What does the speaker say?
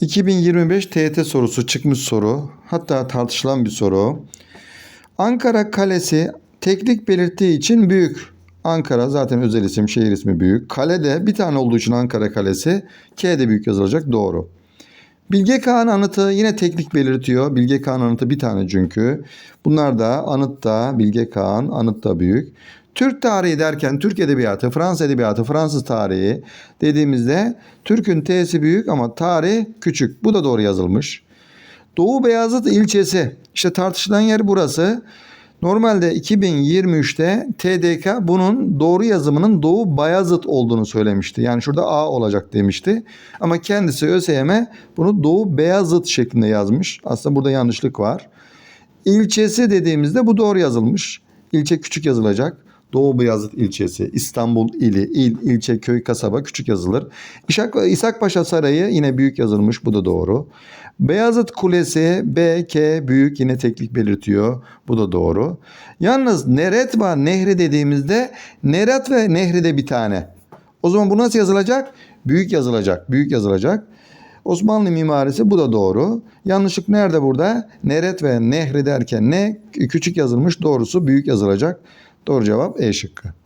2025 TYT sorusu çıkmış soru. Hatta tartışılan bir soru. Ankara Kalesi teklik belirttiği için büyük. Ankara zaten özel isim, şehir ismi büyük. Kalede bir tane olduğu için Ankara Kalesi. K de büyük yazılacak doğru. Bilge Kağan anıtı yine teknik belirtiyor. Bilge Kağan anıtı bir tane çünkü. Bunlar da anıtta Bilge Kağan, anıt da büyük. Türk tarihi derken Türk edebiyatı, Fransız edebiyatı, Fransız tarihi dediğimizde Türk'ün T'si büyük ama tarih küçük. Bu da doğru yazılmış. Doğu Beyazıt ilçesi. İşte tartışılan yer burası. Normalde 2023'te TDK bunun doğru yazımının Doğu Bayazıt olduğunu söylemişti. Yani şurada A olacak demişti. Ama kendisi ÖSYM bunu Doğu Beyazıt şeklinde yazmış. Aslında burada yanlışlık var. İlçesi dediğimizde bu doğru yazılmış. İlçe küçük yazılacak. Doğu Beyazıt ilçesi, İstanbul ili, il, ilçe, köy, kasaba küçük yazılır. İshak, İshak Paşa Sarayı yine büyük yazılmış. Bu da doğru. Beyazıt Kulesi B, K büyük yine teklik belirtiyor. Bu da doğru. Yalnız Neretva Nehri dediğimizde Nerat ve Nehri de bir tane. O zaman bu nasıl yazılacak? Büyük yazılacak. Büyük yazılacak. Osmanlı mimarisi bu da doğru. Yanlışlık nerede burada? Neret ve Nehri derken ne? Küçük yazılmış doğrusu büyük yazılacak. Doğru cevap E şıkkı.